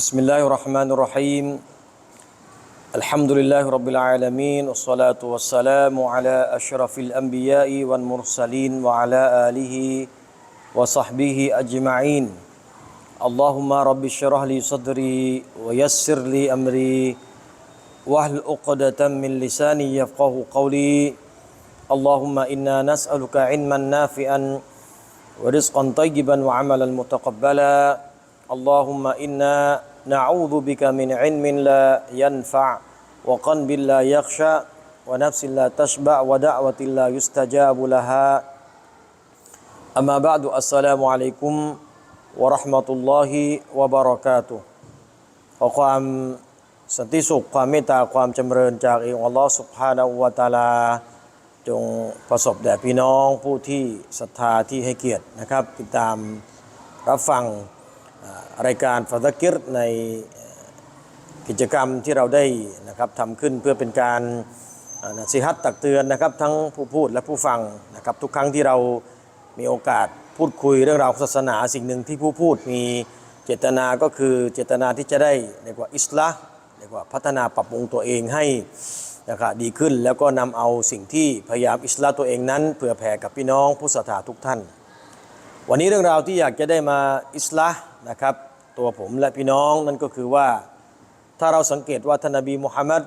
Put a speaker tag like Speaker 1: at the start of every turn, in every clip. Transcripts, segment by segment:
Speaker 1: بسم الله الرحمن الرحيم. الحمد لله رب العالمين والصلاة والسلام على أشرف الأنبياء والمرسلين وعلى آله وصحبه أجمعين. اللهم رب اشرح لي صدري ويسر لي أمري واحلل عقدة من لساني يفقه قولي. اللهم إنا نسألك علما نافعا ورزقا طيبا وعملا متقبلا. اللهم إنا نعوذ بك من علم لا ينفع وقلب لا يخشى ونفس لا تشبع ودعوة لا يستجاب لها أما بعد السلام عليكم ورحمة الله وبركاته ขอความสันติสุขความเมตตาความจำเริญจากองค์อัลลอฮ์สุบฮานาอูวะตะอาลา จงประสบแด่พี่น้องผู้ที่ศรัทธาที่ให้เกียรตินะครับ ติดตามรับฟังอ่า รายการฟาตกิรในกิจกรรมที่เราได้นะครับทำขึ้นเพื่อเป็นการอ่านะสิฮัตตักเตือนนะครับทั้งผู้พูดและผู้ฟังนะครับทุกครั้งที่เรามีโอกาสพูดคุยเรื่องราวศาสนาสิ่งหนึ่งที่ผู้พูดมีเจตนาก็คือเจตนาที่จะได้เรียกว่าอิสลามเรียกว่าพัฒนาปรับปรุงตัวเองให้นะครับดีขึ้น แล้วก็นำเอาสิ่งที่พยายามอิสลามตัวเองนั้นเผื่อแผ่กับพี่น้องผู้ศรัทธาทุกท่าน วันนี้เรื่องราวที่อยากจะได้มาอิสลาม นะครับ ตัวผมและพี่น้องนั่นก็คือว่าถ้าเราสังเกตว่าท่านนบีมุฮัมมัด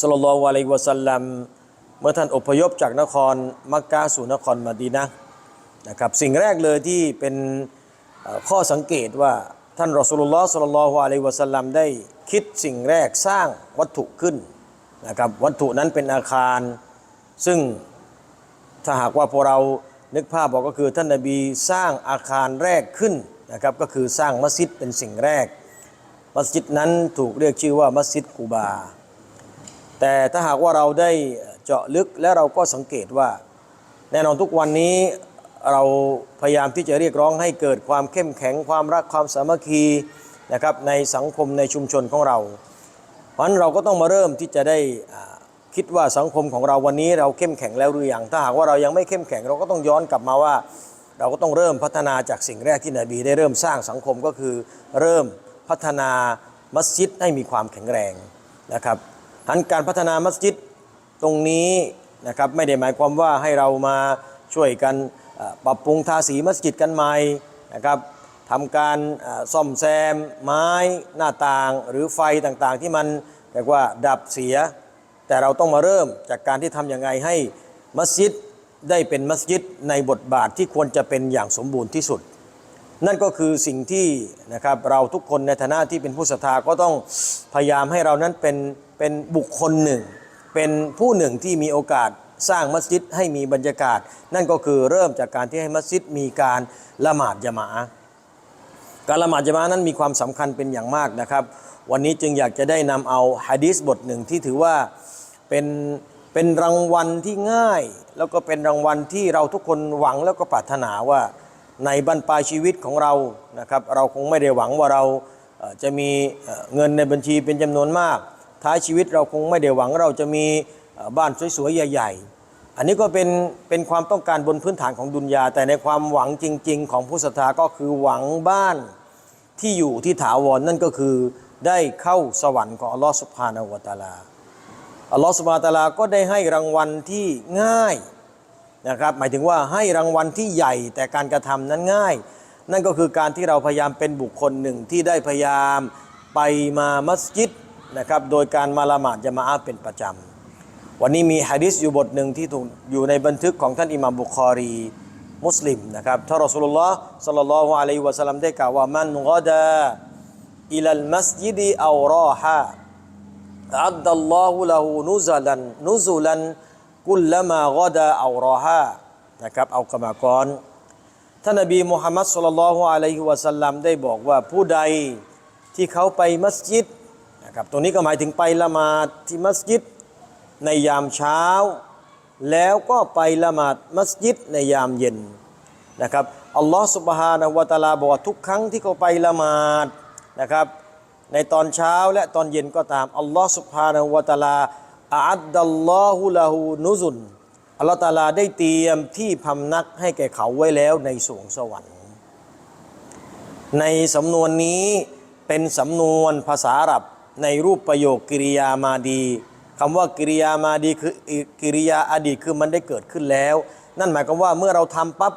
Speaker 1: สลลัลลอฮุอะลัยฮิวะสัลลัมเมื่อท่านอพยพจากนครมักกะสู่นครมะดีนะนะครับสิ่งแรกเลยที่เป็นข้อสังเกตว่าท่านรอสูลุลลอฮ์สลลัลลอฮุอะลัยวะสัลลัมได้คิดสิ่งแรกสร้างวัตถุขึ้นนะครับวัตถุนั้นเป็นอาคาร ซึ่งถ้าหากว่าพวกเรานึกภาพบอกก็คือท่านนบีสร้างอาคารแรกขึ้น นะครับก็คือสร้างมัสยิดเป็นสิ่งแรก มัสยิดนั้นถูกเรียกชื่อว่ามัสยิดกูบา แต่ถ้าหากว่าเราได้เจาะลึกและเราก็สังเกตว่า แน่นอนทุกวันนี้เราพยายามที่จะเรียกร้องให้เกิดความเข้มแข็งความรักความสามัคคีนะครับในสังคมในชุมชนของเรา เพราะนั้นเราก็ต้องมาเริ่มที่จะได้คิดว่าสังคมของเราวันนี้เราเข้มแข็งแล้วหรือยังถ้าหากว่าเรายังไม่เข้มแข็งเราก็ต้องย้อนกลับมาว่า เราก็ต้องเริ่มพัฒนาจากสิ่งแรกที่นบีได้เริ่มสร้างสังคมก็คือ เริ่มพัฒนามัสยิดให้มีความแข็งแรงนะครับทันการพัฒนามัสยิดตรงนี้นะครับไม่ได้หมายความว่าให้เรามาช่วยกันปรับปรุงทาสีมัสยิดกันใหม่นะครับทำการซ่อมแซมไม้หน้าต่างหรือไฟต่างๆ ที่มันเรียกว่าดับเสีย แต่เราต้องมาเริ่มจากการที่ทำยังไงให้มัสยิด ได้เป็นมัสยิดในบทบาทที่ควรจะเป็นอย่างสมบูรณ์ที่สุด นั่นก็คือสิ่งที่นะครับเราทุกคนในฐานะที่เป็นผู้ศรัทธาก็ต้องพยายามให้เรานั้นเป็นเป็นบุคคลหนึ่ง เป็นผู้หนึ่งที่มีโอกาสสร้างมัสยิดให้มีบรรยากาศ นั่นก็คือเริ่มจากการที่ให้มัสยิดมีการละหมาดยะมาการละหมาดจามะห์นั้นมีความสำคัญเป็นอย่างมากนะครับ วันนี้จึงอยากจะได้นำเอาฮะดีษบทหนึ่งที่ถือว่าเป็น เป็นรางวัลที่ง่าย แล้วก็เป็นรางวัลที่เราทุกคนหวังแล้วก็ปรารถนาว่าในบรรปลายชีวิตของเรานะครับ เราคงไม่ได้หวังว่าเราจะมีเงินในบัญชีเป็นจำนวนมาก ท้ายชีวิตเราคงไม่ได้หวังเราจะมีบ้านสวยๆใหญ่ ๆ อันนี้ก็เป็นเป็นความต้องการบนพื้นฐานของดุนยา แต่ในความหวังจริง ๆ ของผู้ศรัทธาก็คือหวังบ้านที่อยู่ที่ถาวรนั่นก็คือได้เข้าสวรรค์ของอัลลอฮฺสุบฮานาวะตาลา อัลลอฮฺสุบานตะอาลาก็ได้ให้รางวัลที่ง่ายนะครับหมายถึงว่าให้รางวัลที่ใหญ่แต่การกระทำนั้นง่าย นั่นก็คือการที่เราพยายามเป็นบุคคลหนึ่งที่ได้พยายามไปมามัสยิดนะครับโดยการมาละหมาดจะมาอาเป็นประจำวันนี้มีฮะดิษอยู่บทหนึ่งที่ถูกอยู่ในบันทึกของท่านอิหม่ามบุคอรีมุสลิมนะครับท่านรอสูลุลลอฮ์สัลลัลลอฮุอะลัยฮิวะสัลลัมได้กล่าวว่ามันกอดาอิลัลมัสยิดอารอฮะ อัดดัลลอฮุละหูนุซลันนุซุลัน กุลละมากอดาเอารอฮะนะครับเอากรรมากรท่านนบีมุฮัมมัดสุลลัลฮุอะลัยฮิวะสัลลัมได้บอกว่าผู้ใดที่เขาไปมัสยิดนะครับตรงนี้ก็หมายถึงไปละหมาดที่มัสยิดในยามเช้า แล้วก็ไปละหมาดมัสยิดในยามเย็นนะครับอัลลอฮ์สุบฮานะวะตะอาลาบอกทุกครั้งที่เขาไปละหมาดนะครับ ในตอนเช้าและตอนเย็นก็ตามอัลลอฮ์สุบฮานะฮูวะตาลาอัดดัลลอฮุละหูนุซุนอัลลอฮ์ตาลาได้เตรียมที่พำนักให้แก่เขาไว้แล้วในสวงสวรรค์ ในสำนวนนี้เป็นสำนวนภาษาอาหรับในรูปประโยคกิริยามาดีคำว่ากิริยามาดีคือกิริยาอดีตคือมันได้เกิดขึ้นแล้ว นั่นหมายความว่าเมื่อเราทำปั๊บ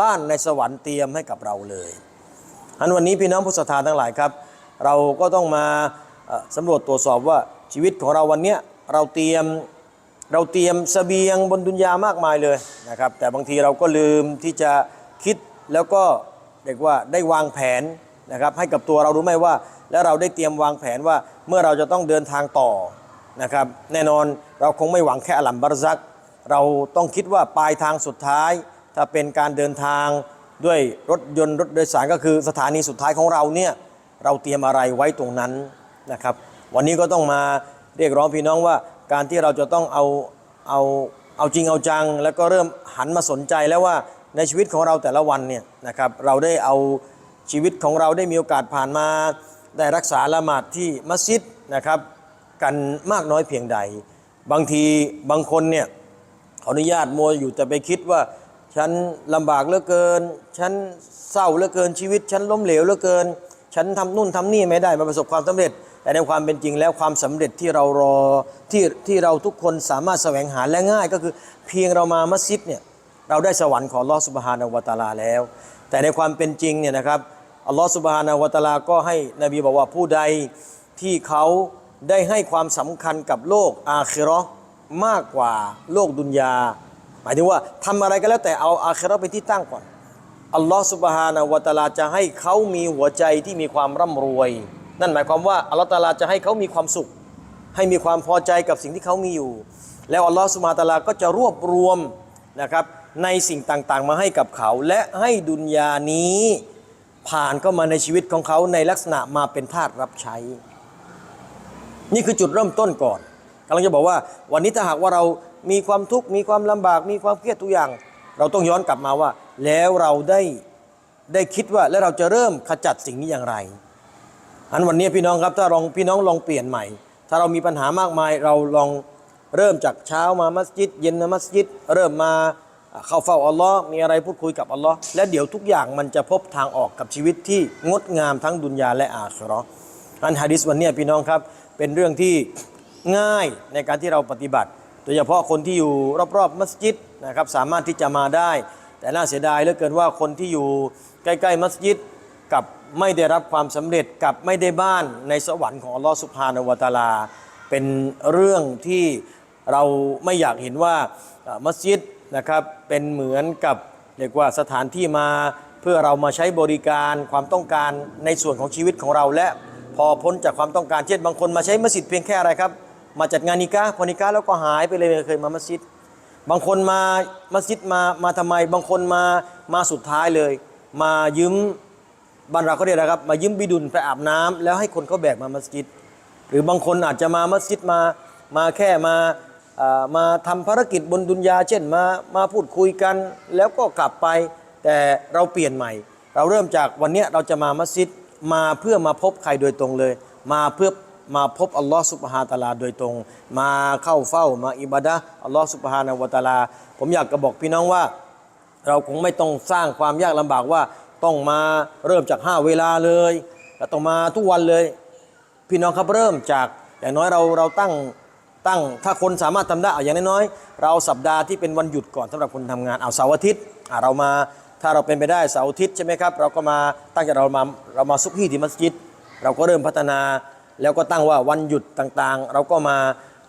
Speaker 1: บ้านในสวรรค์เตรียมให้กับเราเลยอันวันนี้พี่น้องผู้ศรัทธาทั้งหลายครับ เราก็ต้องมาสำรวจตรวจสอบว่าชีวิตของเราวันนี้เราเตรียมเราเตรียมเสบียงบนดุนยามากมายเลยนะครับ แต่บางทีเราก็ลืมที่จะคิดแล้วก็เรียกว่าได้วางแผนนะครับ ให้กับตัวเรารู้ไหมว่า แล้วเราได้เตรียมวางแผนว่าเมื่อเราจะต้องเดินทางต่อนะครับ แน่นอนเราคงไม่หวังแค่อัลลัมบารซัก เราต้องคิดว่าปลายทางสุดท้าย ถ้าเป็นการเดินทางด้วยรถยนต์รถโดยสารก็คือสถานีสุดท้ายของเราเนี่ย เราเตรียมอะไรไว้ตรงนั้นนะครับ วันนี้ก็ต้องมาเรียกร้องพี่น้องว่า การที่เราจะต้องเอาเอาเอาจริงเอาจัง แล้วก็เริ่มหันมาสนใจแล้วว่าในชีวิตของเราแต่ละวันเนี่ยนะครับเราได้เอาชีวิตของเราได้มีโอกาสผ่านมา ได้รักษาละหมาดที่มัสยิดนะครับกันมากน้อยเพียงใด บางทีบางคนเนี่ยขออนุญาตมัวอยู่แต่ไปคิดว่าฉันลำบากเหลือเกิน ฉันเศร้าเหลือเกินชีวิต ฉันล้มเหลวเหลือเกิน ฉันทำนู่นทำนี่ไม่ได้มาประสบความสำเร็จ แต่ในความเป็นจริงแล้วความสำเร็จที่เรารอที่ที่เราทุกคนสามารถแสวงหาและง่าย ก็คือเพียงเรามามัสยิดเนี่ยเราได้สวรรค์ของอัลลอฮฺสุบฮานาวตาลาแล้ว แต่ในความเป็นจริงเนี่ยนะครับอัลลอฮฺสุบฮานาวะตาลาก็ให้นบีบอกว่าผู้ใดที่เขาได้ให้ความสำคัญกับโลกอาคิราะห์มากกว่าโลกดุนยา หมายถึงว่าทำอะไรก็แล้วแต่เอาอาคราเป็นที่ตั้งก่อน อัลลอฮฺสุบฮานาวะตาลาจะให้เขามีหัวใจที่มีความร่ำรวย นั่นหมายความว่าอัลลอฮฺตาลาจะให้เขามีความสุข ให้มีความพอใจกับสิ่งที่เขามีอยู่ แล้วอัลลอฮฺสุบฮานตะอาลาก็จะรวบรวมนะครับในสิ่งต่างๆ มาให้กับเขา และให้ดุนยานี้ผ่านเข้ามาในชีวิตของเขาในลักษณะมาเป็นทาสรับใช้ นี่คือจุดเริ่มต้นก่อนกำลังจะบอกว่า วันนี้ถ้าหากว่าเรามีความทุกข์มีความลำบาก มีความเครียดทุกอย่าง เราต้องย้อนกลับมาว่า แล้วเราได้ได้คิดว่าแล้วเราจะเริ่มขจัดสิ่งนี้อย่างไรอันวันนี้พี่น้องครับถ้าลองพี่น้องลองเปลี่ยนใหม่ ถ้าเรามีปัญหามากมาย เราลองเริ่มจากเช้ามามัสยิด เย็นมามัสยิด เริ่มมาเข้าเฝ้าอัลลอฮ์มีอะไรพูดคุยกับอัลลอฮ์และเดี๋ยวทุกอย่างมันจะพบทางออกกับชีวิตที่งดงามทั้งดุนยาและอาคราะห์อันฮะดิษวันนี้พี่น้องครับ เป็นเรื่องที่ง่ายในการที่เราปฏิบัติ โดยเฉพาะคนที่อยู่รอบๆมัสยิดนะครับสามารถที่จะมาได้ แต่น่าเสียดายเหลือเกินว่าคนที่อยู่ใกล้ๆมัสยิดกับไม่ได้รับความสำเร็จกับไม่ได้บ้านในสวรรค์ของอัลลอฮฺสุบฮานวตาลา เป็นเรื่องที่เราไม่อยากเห็นว่ามัสยิดนะครับเป็นเหมือนกับเรียกว่าสถานที่มาเพื่อเรามาใช้บริการความต้องการในส่วนของชีวิตของเรา และพอพ้นจากความต้องการเช่นบางคนมาใช้มัสยิดเพียงแค่อะไรครับ มาจัดงานนิกาพอนิกาแล้วก็หายไปเลยไม่เคยมามัสยิด บางคนมามัสยิดมามาทำไม บางคนมามาสุดท้ายเลย มายืมบ้านเราเขาเรียกอะครับ มายืมบิดุลไปอาบน้ำแล้วให้คนเขาแบกมามัสยิด หรือบางคนอาจจะมามัสยิดมามาแค่มามาทำภารกิจบนดุนยา เช่นมามาพูดคุยกัน แล้วก็กลับไป แต่เราเปลี่ยนใหม่ เราเริ่มจากวันเนี้ยเราจะมามัสยิดมาเพื่อมาพบใครโดยตรงเลย มาเพื่อ มาพบอัลลอฮ์สุบฮานตะอาลาโดยตรง มาเข้าเฝ้ามาอิบาดะอัลลอฮ์สุบฮานะวะตาลา ผมอยากจะบอกพี่น้องว่า เราคงไม่ต้องสร้างความยากลำบากว่าต้องมาเริ่มจากห้าเวลาเลยแล้วต้องมาทุกวันเลย พี่น้องครับเริ่มจากอย่างน้อยเราเราตั้งตั้งถ้าคนสามารถทำได้อย่างน้อยๆเราสัปดาห์ที่เป็นวันหยุดก่อนสำหรับคนทำงานเอาเสาร์อาทิตย์อะเรามาถ้าเราเป็นไปได้เสาร์อาทิตย์ใช่ไหมครับ เราก็มาตั้งใจเรามาเรามาซุกฮีที่มัสยิด เราก็เริ่มพัฒนา แล้วก็ตั้งว่าวันหยุดต่างๆ เราก็มา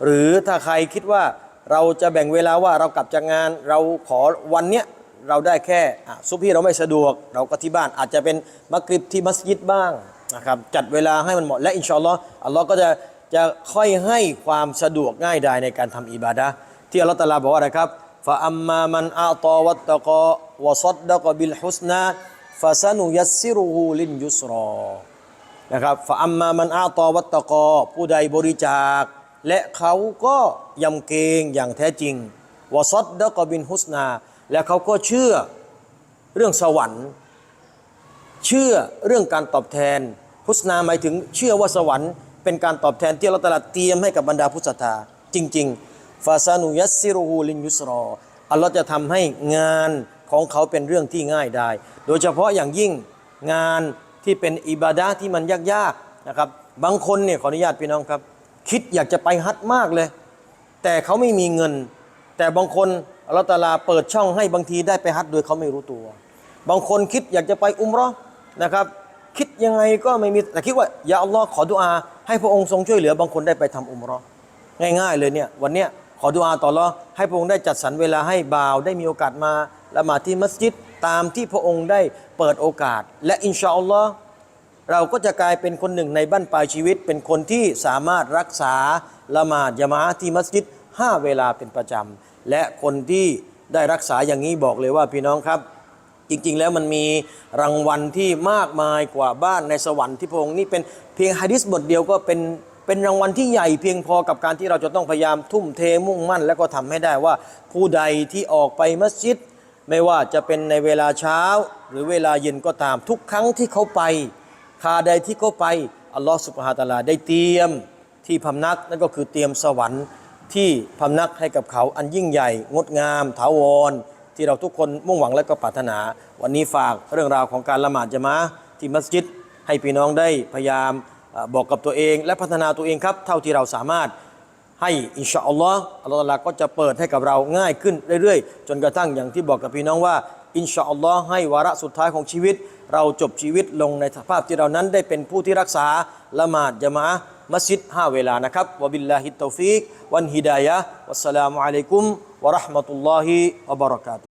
Speaker 1: หรือถ้าใครคิดว่าเราจะแบ่งเวลาว่าเรากลับจากงานเราขอวันเนี้ยเราได้แค่ซุปที่เราไม่สะดวก เราก็ที่บ้านอาจจะเป็นมักริบที่มัสยิดบ้างนะครับจัดเวลาให้มันเหมาะและอินชาอัลลอฮ์อัลลอฮ์ก็จะจะค่อยให้ความสะดวกง่ายดายในการทำอิบาดะที่อัลลอฮ์ตะอาลาบอกว่าอะไรครับฟะอัมมามันอาตอวัตตะกอวะซัดดะกบิลฮุสนาฟะซานุยัสซิรุฮูลินยุสรอ นะครับฟะอัมมามันอาตอวัตตะกอ ผู้ใดบริจาค และเขาก็ยำเกรงอย่างแท้จริงวะซัดดะกบินฮุสนา และเขาก็เชื่อเรื่องสวรรค์ เชื่อเรื่องการตอบแทนฮุสนาหมายถึงเชื่อว่าสวรรค์เป็นการตอบแทนที่เราตลาดเตรียมให้กับบรรดาผู้ศรัทธาจริง ๆ ฟาซานุยัสซิรูฮูลินยุสรออัลลอฮ์จะทำให้งานของเขาเป็นเรื่องที่ง่ายได้ โดยเฉพาะอย่างยิ่งงาน ที่เป็นอิบาดะที่มันยากๆนะครับ บางคนเนี่ยขออนุญาตพี่น้องครับ คิดอยากจะไปฮัจมากเลย แต่เขาไม่มีเงิน แต่บางคนอัลตาลาเปิดช่องให้บางทีได้ไปฮัจโดยเขาไม่รู้ตัว บางคนคิดอยากจะไปอุมราะห์นะครับ คิดยังไงก็ไม่มีแต่คิดว่าอย่าอัลลอฮ์ขอดุอา ให้พระองค์ทรงช่วยเหลือบางคนได้ไปทำอุมราะห์ง่าย ๆ เลยเนี่ยวันเนี้ยขอดุอาต่ออัลลอให้พระองค์ได้จัดสรรเวลาให้บ่าวได้มีโอกาสมาละหมาดที่มัสยิด ตามที่พระองค์ได้เปิดโอกาส และอินชาอัลลอฮ์เราก็จะกลายเป็นคนหนึ่งในบั้นปลายชีวิต เป็นคนที่สามารถรักษาละหมาดยามะที่มัสยิดห้าเวลาเป็นประจำ และคนที่ได้รักษาอย่างนี้บอกเลยว่าพี่น้องครับ จริงๆแล้วมันมีรางวัลที่มากมายกว่าบ้านในสวรรค์ที่พระองค์นี่เป็นเพียงฮะดิษบทเดียวก็เป็นเป็นรางวัลที่ใหญ่เพียงพอกับการที่เราจะต้องพยายามทุ่มเทมุ่งมั่น แล้วก็ทำให้ได้ว่าผู้ใดที่ออกไปมัสยิด ไม่ว่าจะเป็นในเวลาเช้าหรือเวลาเย็นก็ตามทุกครั้งที่เขาไปคาใดที่เขาไปอัลลอฮฺสุบฮาตะอาลาได้เตรียมที่พำนักนั่นก็คือเตรียมสวรรค์ที่พำนักให้กับเขาอันยิ่งใหญ่ งดงาม ถาวร ที่เราทุกคนมุ่งหวังและก็ปรารถนา วันนี้ฝากเรื่องราวของการละหมาดจะมาที่มัสยิดให้พี่น้องได้พยายามบอกกับตัวเอง และพัฒนาตัวเองครับ เท่าที่เราสามารถ ให้อินชาอัลลอฮ์อัลลอฮ์ตะก็จะเปิดให้กับเราง่ายขึ้นเรื่อยๆ จนกระทั่งอย่างที่บอกกับพี่น้องว่า อินชาอัลลอฮ์ให้วาระสุดท้ายของชีวิต เราจบชีวิตลงในสภาพที่เรานั้นได้เป็นผู้ที่รักษาละหมาดยะมาะมัสยิดห้าเวลานะครับวะบิลลาฮิตตอฟิกวันฮิดายะวัสสลามุอะลัยกุมวะราะห์มะตุลลอฮิวะบะเราะกาตุ